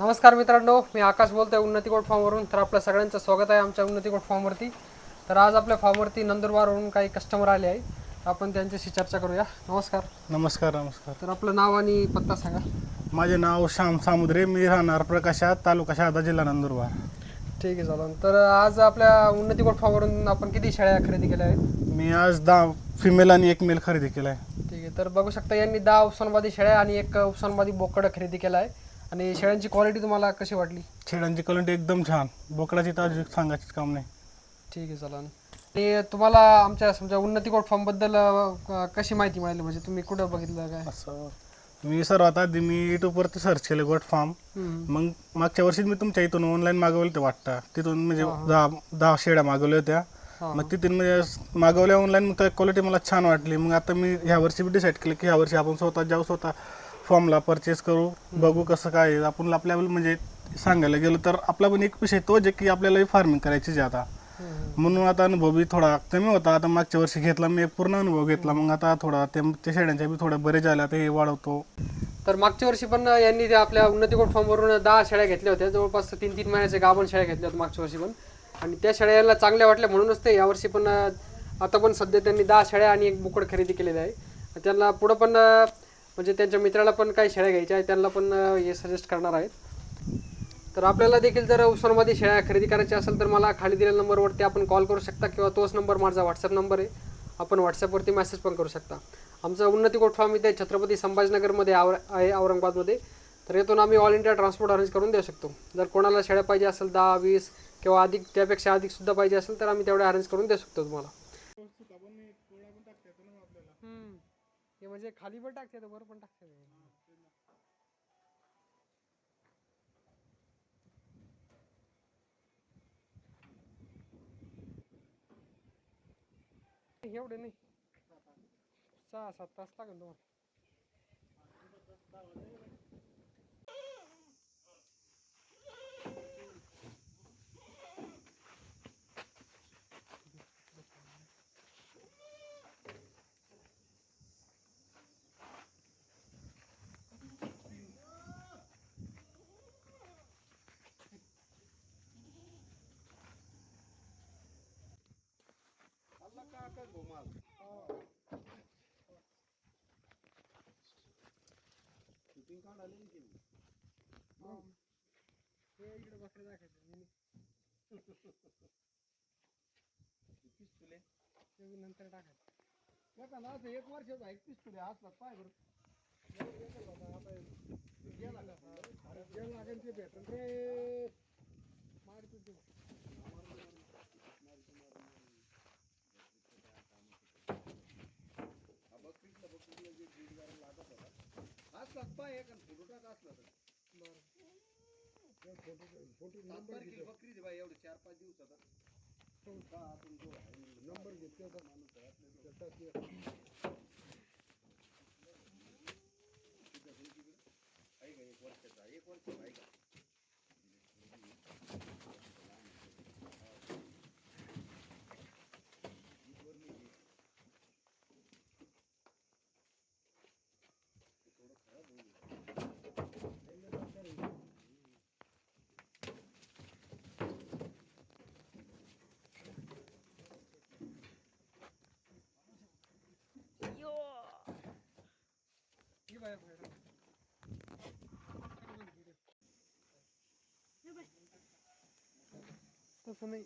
नमस्कार मित्रांनो मी आकाश बोलतोय उन्नती कोट फार्मवरून तर आपलं सगळ्यांचं स्वागत आहे आमच्या उन्नती कोट फार्मवरती तर आज आपल्या फार्मवरती नंदुरबारवरून काही कस्टमर आले आहे आपण त्यांच्याशी चर्चा करूया. नमस्कार. नमस्कार नमस्कार. तर आपलं नाव आणि पत्ता सांगा. माझे नाव श्याम सामुद्रे. मी राहणार प्रकाशात तालुका शहादा जिल्हा नंदुरबार. ठीक आहे चालेल. तर आज आपल्या उन्नती कोट फार्मवरून आपण किती शेळ्या खरेदी केल्या आहेत? मी आज दहा फिमेल आणि एक मेल खरेदी केला आहे ठीक आहे तर बघू शकता यांनी दहा उपसनवादी शेळ्या आणि एक उपसनवादी बोकड खरेदी केला आहे. आणि शेळ्यांची क्वालिटी तुम्हाला कशी वाटली? शेळ्यांची क्वालिटी एकदम छान. बोकडाची ताजी सांगायची काम नाही. ठीक आहे चालेल आणि तुम्हाला आमच्या समजा उन्नती कोट फार्मबद्दल अं, कशी माहिती मिळाली? म्हणजे तुम्ही कुठं बघितलं काय? असं मी सर्वात आधी मी युट्यूबवरती सर्च केले गोट फार्म हम्म. मग मागच्या वर्षी मी तुमच्या इथून ऑनलाईन मागवले ते वाटतं. तिथून म्हणजे दहा दहा शेळ्या मागवल्या होत्या. हा. मग तिथून म्हणजे मागवल्या ऑनलाईन मग क्वालिटी मला छान वाटली. मग आता मी ह्या वर्षी बी डिसाईड केलं की ह्या वर्षी आपण स्वतः जाऊ स्वतः फॉर्मला परचेस करू बघू कसं काय आहे. आपण आपल्या म्हणजे सांगायला गेलो तर आपला पण एक विषय तो जे की आपल्याला फार्मिंग करायची आहे आता. म्हणून आता अनुभव बी थोडा कमी होता. आता मागच्या वर्षी घेतला मी एक पूर्ण अनुभव घेतला. मग आता थोडा ते त्या शेळ्यांच्या बी थोड्या बरे झाल्या ते वाढवतो. तर मागच्या वर्षी पण यांनी त्या आपल्या उन्नती फॉर्मवरून दहा शेळ्या घेतल्या होत्या. जवळपास तीन तीन महिन्याचे गाभण शेळ्या घेतल्या होत्या मागच्या वर्षी पण. आणि त्या शेळ्या यांना चांगल्या वाटल्या. म्हणूनच ते यावर्षी पण अं, आता पण सध्या त्यांनी दहा शेळ्या आणि एक बोकड खरेदी केलेलं आहे. त्यांना पुढं पण अं, म्हणजे त्यांच्या मित्राला पण काही शेळ्या घ्यायच्या आहेत त्यांना पण हे सजेस्ट करणार आहेत. तर आपल्याला देखील जर उस्मानमध्ये शेळ्या खरेदी करायच्या असेल तर मला खाली दिलेल्या नंबरवरती आपण कॉल करू शकता किंवा तोच नंबर माझा व्हॉट्सअप नंबर आहे. आपण व्हॉट्सअपवरती मेसेज पण करू शकता. आमचं उन्नती कोट फार्म इथे छत्रपती संभाजीनगरमध्ये आवर आहे औरंगाबादमध्ये. तर येथून आम्ही ऑल इंडिया ट्रान्सपोर्ट अरेंज करून देऊ शकतो. जर कोणाला शेळ्या पाहिजे असेल दहा वीस किंवा अधिक त्यापेक्षा अधिक सुद्धा पाहिजे असेल तर आम्ही तेवढे अरेंज करून देऊ शकतो तुम्हाला. हे म्हणजे खाली पण टाकते वर पण टाकते एवढे नाही. सहा सात तास लागेल तुम्हाला. हे इकडे बकरे दाखवायचे ते बी नंतर टाकायचं एक वर्षाचा एकतीस तुले असतात पाय बरं. जे लागेल ते भेटल रे. मारतो ते असतात पाय एक फोटो टाक असला तर? सात तारखेला बकरी दे बाई एवढे चार पाच दिवसात नंबर घेतले होता माणूस. आहे आपल्या इथं. आहे का एक वर्षाचा? एक वर्षाचा आहे का? ही बाहेर बाहेर. तसं नाही